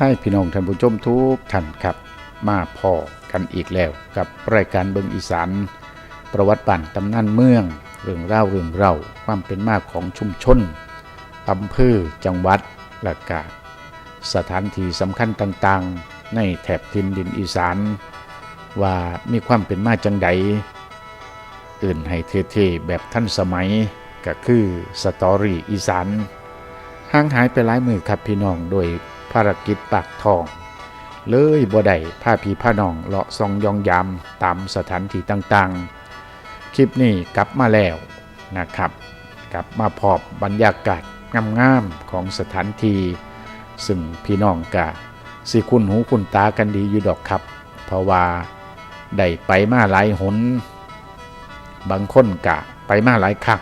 ทักทายพี่น้องท่านผู้ชมทุกท่านครับ มาพอกันอีกแล้วกับรายการเบิงอีสานประวัติบ้านตำนานเมือง เรื่องเล่าเรื่องเล่าความเป็นมาของชุมชนอำเภอจังหวัดและกาสถานที่สำคัญต่างๆ ในแถบทินดินอีสาน ว่ามีความเป็นมาจังใดอื่นให้เท่ๆแบบท่านสมัยก็คือสตอรี่อีสานห่างหายไปหลายมือครับพี่น้องโดย ภารกิจปากทอง เลยบ่ได้ผ้าพีผ้านองเลาะซองยองยามตามสถานที่ต่างๆ คลิปนี้กลับมาแล้วนะครับ กลับมาพอบบรรยากาศงามๆของสถานที่ซึ่งพี่น้องกะสิคุณหูคุณตากันดีอยู่ดอกครับ เพราะว่าได้ไปมาหลายหน บางคนกะไปมาหลายครั้ง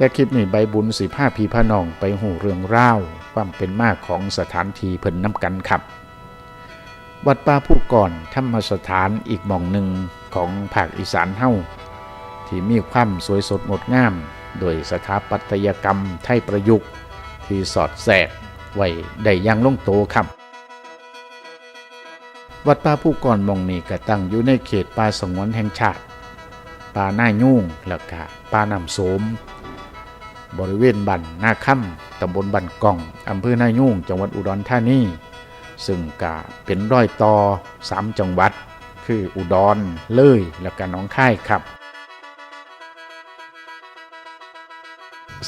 แต่คลิปนี้ใบบุญสีผ้าพีพระนองไปหูเรื่องเล่าความเป็นมากของสถานที่เพิ่นน้ำกันครับ วัดป่าผู้ก่อนธรรมสถานอีกหม่องหนึ่งของภาคอีสานเฮ้าที่มีความสวยสดงดงาม โดยสถาปัตยกรรมไทยประยุกต์ที่สอดแทรกไว้ได้อยังลงโตครับ วัดป่าผู้ก่อนมองนี้ก็ตั้งอยู่ในเขตป่าสงวนแห่งชาติป่าหน้ายุ่งแล้วก็ป่าน้ำโสม บริเวณบันนาค่ำตำบลบันกองอำเภอหน้ายุ่ง จังหวัดอุดรธานีซึ่งกะเป็นร้อยต่อสามจังหวัด คืออุดรเลยและก็น้องค่ายครับ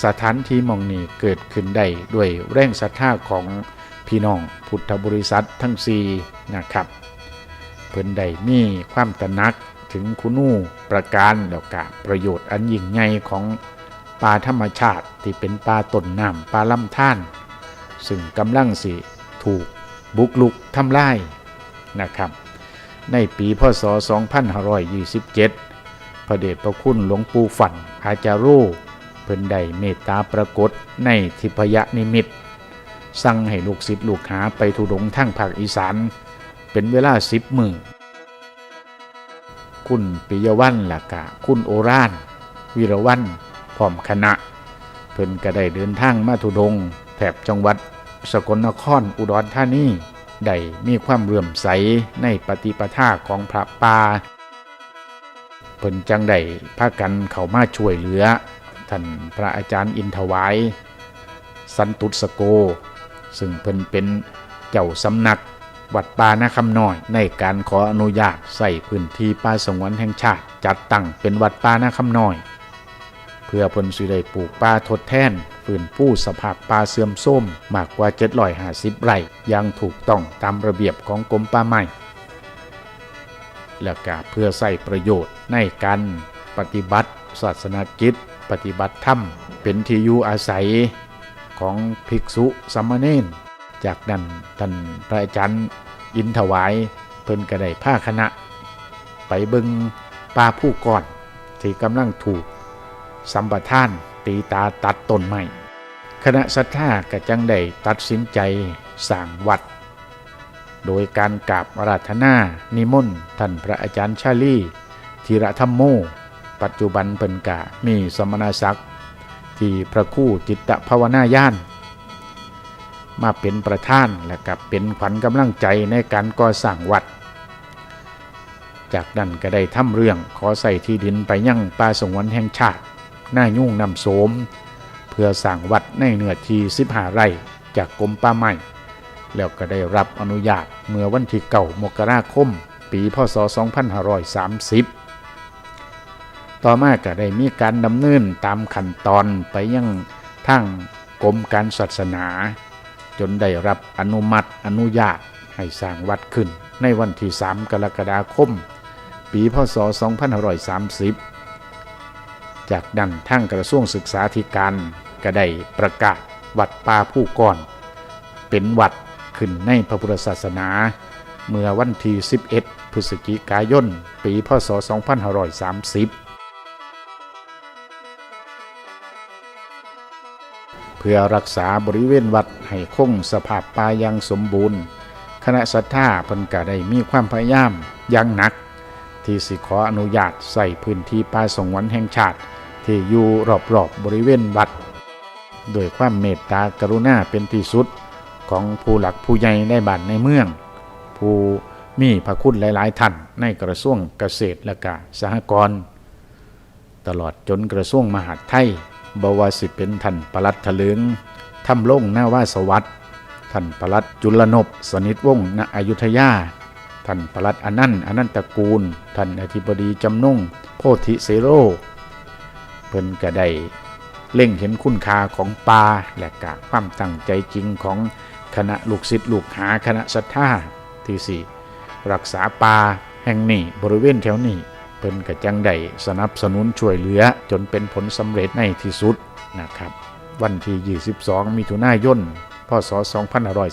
สถานที่มองนี้เกิดขึ้นได้ด้วยแรงศรัทธาของพี่น้องพุทธบริษัททั้งสี่นะครับ เพิ่นได้มีความตระหนักถึงคุณูประการแล้วก็ประโยชน์อันยิ่งใหญ่ของ ป่าธรรมชาติที่เป็นป่าต้นน้ำป่าลำธารซึ่งกำลังสิถูกบุกลุกทำลายนะครับ ในปีพศ 2527 พระเดชพระคุณหลวงปู่ฝันอาจารย์โรเพิ่นได้เมตตาปรากฏในทิพยนิมิต สั่งให้ลูกศิษย์ลูกหาไปทุดงทั้งภาคอีสาน เป็นเวลาสิบมือคุณปิยวันล่ะกะ คุณโอราน วิรวัน ร้อมคณะ เพิ่นก็ได้เดินทางมาทุดงแถบจังหวัด สกลนครอุดรธานีได้มีความเรื่อมใสในปฏิปทาของพระป่าเพิ่นจังได้พากันเข้ามาช่วยเหลือ ท่านพระอาจารย์อินทวาย สันตุสโก ซึ่งเพิ่นเป็นเจ้าสำนักวัดป่านาคำน้อยในการขออนุญาตใส่พื้นที่ป่าสงวนแห่งชาติ จัดตั้งเป็นวัดป่านาคำน้อย เพื่อผลสิได้ปลูกป่าทดแทนฟื้นฟูสภาพป่าเสื่อมโทรมมากกว่า 750 ไร่ยังถูกต้องตามระเบียบของกรมป่าไม้และก็เพื่อใส่ประโยชน์ในการปฏิบัติศาสนกิจ ปฏิบัติธรรม เป็นที่อยู่อาศัยของภิกษุสามเณรจากนั้นท่านพระอาจารย์อินถวายเพิ่นก็ได้ผ้าคณะ ไปบิงป่าผู้ก่อน ที่กำลังถูก สัมปทาน ตีตาตัดต้นไม้คณะศรัทธาก็จังได้ตัดสินใจสร้างวัด โดยการกราบอาราธนา นิมนต์ท่านพระอาจารย์ชาลีธีระธรรมโม ปัจจุบันเปิ่นกะมีสมณศักดิ์ที่พระคู่จิตตภาวนาญาณมาเป็นประธานและกับเป็นขวัญกำลังใจในการก่อสร้างวัด จากนั้นก็ได้ทำเรื่องขอใส่ที่ดินไปยั่งป่าสงวนแห่งชาติ หน้ายุ่งนำโสม เพื่อสร้างวัดในเนื้อที่15ไร่จากกรมป่าไม้แล้วก็ได้รับอนุญาตเมื่อวันที่เก่ามกราคม ปีพศ 2530 ต่อมาก็ได้มีการดำเนินตามขั้นตอนไปยังทางกรมการศาสนา จนได้รับอนุมัติอนุญาตให้สร้างวัดขึ้นในวันที่ 3 กรกฎาคม ปีพศ 2530 จากนั้นทางกระทรวงศึกษาธิการก็ได้ประกาศวัดป่าผู้ก่อน เป็นวัดขึ้นในพระพุทธศาสนา เมื่อวันที่ 11 พฤศจิกายน ปีพศ 2530เพื่อรักษาบริเวณวัดให้คงสภาพป่าย่างสมบูรณ์ คณะศรัทธาเพิ่นก็ได้มีความพยายามอย่างหนัก ที่สิขออนุญาตใส่พื้นที่ป่าสงวนแห่งชาติ ที่อยู่รอบๆบบริเวณวัดโดยความเมตตากรุณาเป็นที่สุดของผู้หลักผู้ใหญ่ในบ้านในเมือง ผู้มีพระคุณหลาย ๆ ท่านในกระทรวงเกษตรและก็สหกรณ์ตลอดจนกระทรวงมหาดไทยบวสิเป็นท่านประลัดถลึงทำลงหน้าว่าสวัสดิ์ท่านประลัดจุลนบสนิทวงศ์ณอยุธยา ท่านประลัดอนันต์อนันตระกูล ท่านอธิบดีจำนงโพธิเสโร เพิ่นก็ได้เล่งเห็นคุณค่าของป่าและกะความตั้งใจจริงของคณะลูกศิษย์ลูกหาคณะศรัทธาที่สี่รักษาป่าแห่งนี้บริเวณแถวนี้เพิ่นก็จังได้สนับสนุนช่วยเหลือจนเป็นผลสำเร็จในที่สุดนะครับ วันที่ 22 มิถุนายนพศ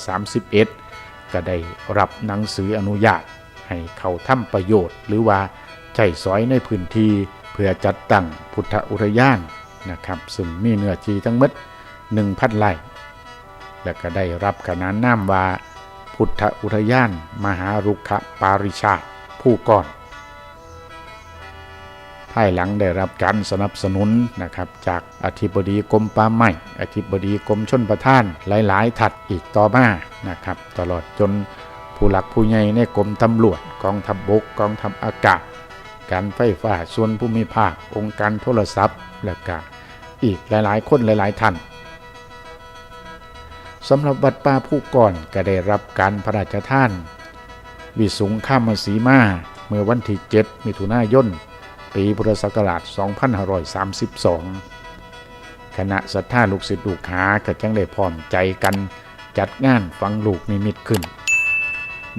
2531 ก็ได้รับหนังสืออนุญาตให้เข้าทำประโยชน์ หรือว่าใช้สอยในพื้นที่ พื่อจัดตั้งพุทธอุทยานนะครับซึ่งมีเนื้อที่ทั้งหมด1,000ไร่และก็ได้รับขนานนามว่าพุทธอุทยาน มหารุกขปาริชาตผู้ก่อนภายหลังได้รับการสนับสนุนนะครับจากอธิบดีกรมป่าไม้อธิบดีกรมชนประทานหลาย ๆ ถัดอีกต่อมานะครับตลอดจนผู้หลักผู้ใหญ่ในกรมตำรวจกองทัพบบกกองทัพอากาศ การไฟฟ้าส่วนภูมิภาค องค์การโทรศัพท์ และก็อีกหลายๆ คนหลายๆท่านสำหรับวัดป่าผู้ก่อนก็ได้รับการพระราชทาน วิสุงข้ามสีมาเมื่อวันที่ 7 มิถุนายน ปีพุทธศักราช 2532 คณะศรัทธาลูกศิษย์ลูกหาก็จังได้พร้อมใจกันจัดงานฟังลูกนิมิตขึ้น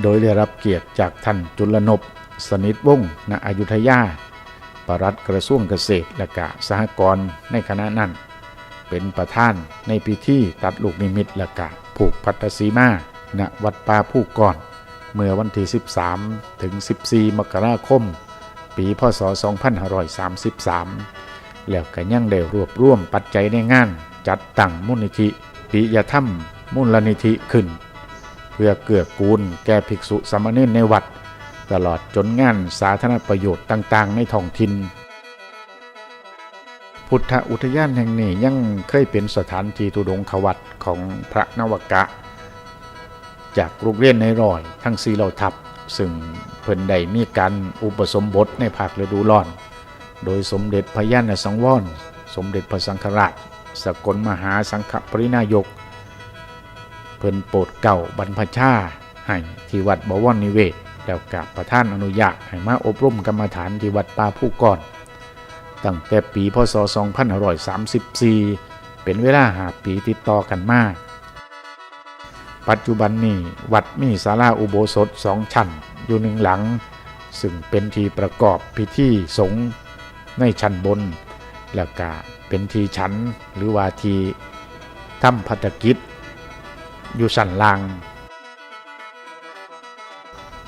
โดยได้รับเกียรติจากท่านจุลนบ สนิทวงศ์ณอยุธยาปลัดกระทรวงเกษตรและกะสหกรณ์ในคณะนั้น เป็นประธานในพิธีตัดลูกนิมิตและกะผูกพัทธสีมาณวัดป่าผู้ก่อน เมื่อวันที่ 13 ถึง 14 มกราคม ปีพศ 2533 แล้วก็ยังได้รวบรวมปัจจัยในงาน จัดตั้งมูลนิธิปิยธรรมมูลนิธิขึ้น เพื่อเกื้อกูลแก่ภิกษุสามเณรในวัด ตลอดจนงานสาธารณประโยชน์ต่างๆ ในท้องถิ่นพุทธอุทยานแห่งนี้ยังเคยเป็นสถานที่ทุดงควัตของพระนวกะ จากลูกเรียนในรอยทั้งสีเหล่าทัพซึ่งเพิ่นได้มีการอุปสมบทในภาคฤดูร้อน โดยสมเด็จพระยาณสังวร สมเด็จพระสังฆราช สกลมหาสังฆปรินายก เพิ่นโปรดเก่าบรรพชาให้ที่วัดบวรนิเวศ แล้วกับประท่านอนุญาตให้มาอบรมกรรมฐานที่วัดป่าผู้ก่อนตั้งแต่ปีพศ 2534 เป็นเวลาหาปีติดต่อกันมาก ปัจจุบันนี้วัดมีศาลาอุโบสถสองชั้นอยู่หนึ่งหลัง ซึ่งเป็นที่ประกอบพิธีสงฆ์ในชั้นบน แล้วก็เป็นที่ชั้นหรือว่าที่ทำพัฒกิจ อยู่ชั้นล่าง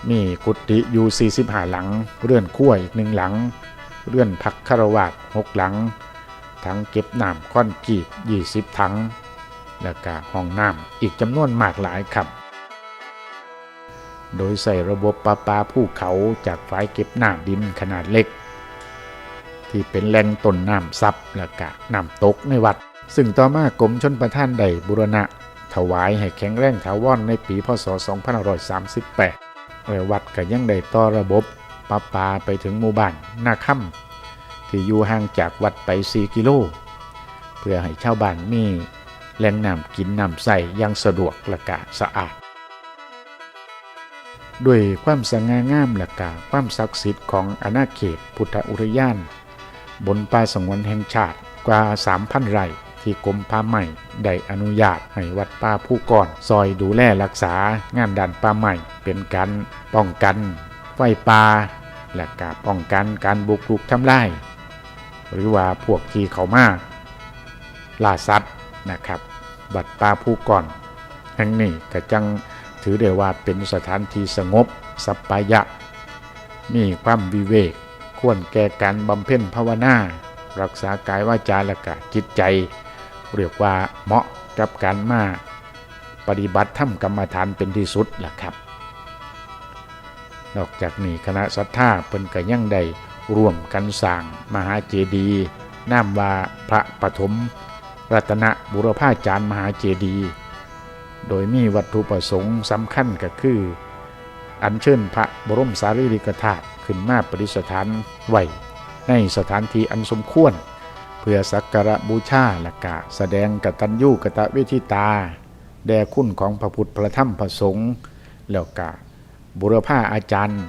มีกุฏิอยู่ 45 หลัง เรือนขั้วอีกหนึ่งหลัง เรือนพักคารวาสหกหลัง ทั้งเก็บน้ำก้อนกีบ 20 ถัง แล้วก็ห้องน้ำอีกจำนวนมากหลายครับ โดยใส่ระบบประปาภูเขาจากฝายเก็บน้ำดินขนาดเล็ก ที่เป็นแหล่งต้นน้ำซับและกะน้ำตกในวัด ซึ่งต่อมากรมชนประทานได้บุรณะ ถวายให้แข็งแรงถาวรในปีพศ 2538และ วัดก็ยังได้ต่อระบบประปาไปถึงหมู่บ้านนาค่ำที่อยู่ห่างจากวัดไป 4 กิโล เพื่อให้ชาวบ้านมีแหล่งน้ำกินน้ำใส่ยังสะดวกและกะสะอาด ด้วยความสง่างามและกาความศักดิ์สิทธิ์ของอาณาเขตพุทธอุทยาน บนป่าสงวนแห่งชาติกว่า 3,000 ไร่ ที่กรมป่าไม้ได้อนุญาตให้วัดป่าผู้ก่อนซอยดูแลรักษางานด้านป่าไม้เป็นการป้องกันไฟป่าและการป้องกันการบุกรุกทำลายหรือว่าพวกที่เขามาล่าสัตว์นะครับวัดป่าผู้ก่อนแห่งนี้ก็จังถือได้ว่าเป็นสถานที่สงบสัปปายะ มีความวิเวกควรแก่การบำเพ็ญภาวนา รักษากายวาจาและกะจิตใจ เรียกว่าเหมาะกับการมาปฏิบัติธรรมกรรมฐานเป็นที่สุดล่ะครับ นอกจากนี้คณะศรัทธาเพิ่นก็ยังได้ร่วมกันสร้างมหาเจดีย์นามว่าพระปฐมรัตนบุรพาจารย์มหาเจดีย์โดยมีวัตถุประสงค์สำคัญก็คือ อัญเชิญพระบรมสารีริกธาตุขึ้นมาประดิษฐานไว้ในสถานที่อันสมควร เพื่อสักการะบูชาละกะ แสดงกตัญญูกตเวทิตา แด่คุณของพระพุทธพระธรรมพระสงฆ์แล้วกะ บุรพาอาจารย์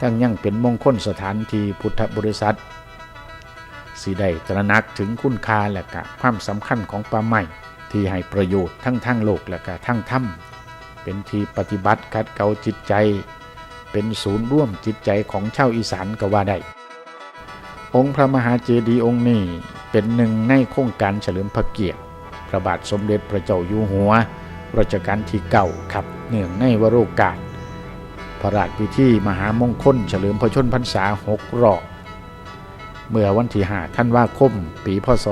ทั้งยังเป็นมงคลสถานที่พุทธบริษัทสีได้ตระหนักถึงคุณค่าและกะความสำคัญของป่าไม้ที่ให้ประโยชน์ทั้งทางโลกและกะทั้งธรรมเป็นที่ปฏิบัติขัดเกาจิตใจ เป็นศูนย์ร่วมจิตใจของชาวอีสานก็ว่าได้ องค์พระมหาเจดีย์องค์นี้เป็นหนึ่งในโครงการเฉลิมพระเกียรติ พระบาทสมเด็จพระเจ้าอยู่หัวรัชกาลที่เก้าครับเนื่องในวโรกาสพระราชพิธีมหามงคลเฉลิมพระชนพรรษาหกรอบเมื่อวันที่5ธันว่าคม ปีพศ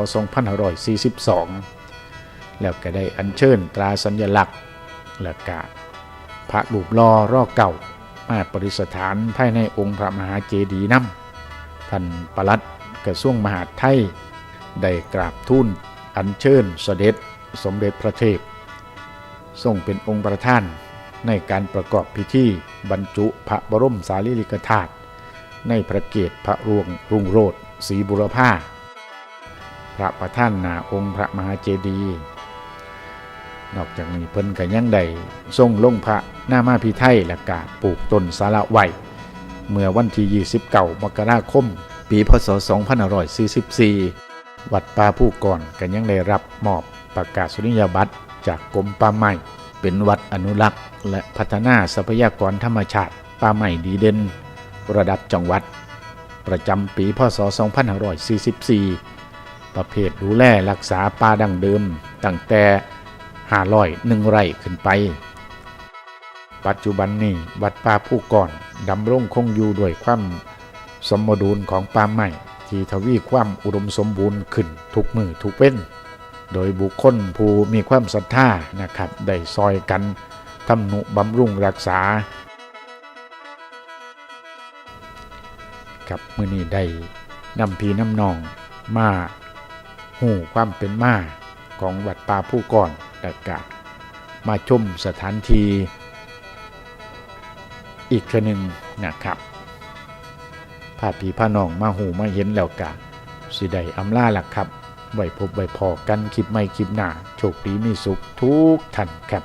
2542 แล้วก็ได้อัญเชิญตราสัญลักษณ์และกะพระรูปลอรอเก่า มาประดิษฐานภายในองค์พระมหาเจดีย์น้ำ ท่านปลัดกระทรวงมหาดไทย ได้กราบทูลอัญเชิญเสด็จสมเด็จพระเทพทรงเป็นองค์ประธานในการประกอบพิธีบรรจุพระบรมสารีริกธาตุในพระเกศพระรวงรุ่งโรจน์ศรีบุรพาพระประธานนาองค์พระมหาเจดีย์นอกจากนี้เพิ่นก็ยังได้ทรงลงพระหน้ามาพิไทยและกาปลูกต้นสาระไว้ เมื่อวันที่29มกราคม ปีพศ 2544 วัดป่าผู้ก่อนก็ยังได้รับมอบประกาศนียบัตรจากกรมป่าไม้เป็นวัดอนุรักษ์ และพัฒนาทรัพยากรธรรมชาติป่าไม้ดีเด่นระดับจังหวัด ประจำปีพศ 2544 ประเภทดูแลรักษาป่าดั้งเดิมตั้งแต่ห้าร้อยหนึ่งไร่ขึ้นไป ปัจจุบันนี้วัดป่าผู้ก่อนดำรงคงอยู่ด้วยความสมดุลของป่าไม้ที่ทวีความอุดมสมบูรณ์ขึ้นทุกมือทุกเว้น โดยบุคคลผู้มีความศรัทธานะครับได้ซอยกันทำนุบำรุงรักษากับมื่อนี้ได้นำพีน้ำนองมาหูความเป็นมาของวัดป่าผู้ก่อนและกะมาชมสถานที่ อีกเทื่อหนึ่งนะครับพาผีพาน้องมาหูมาเห็นแล้วกะสิได้อำลาล่ะครับไว้พบไว้พอกันคลิปไม่คลิปหน้าโชคดีมีสุขทุกท่านครับ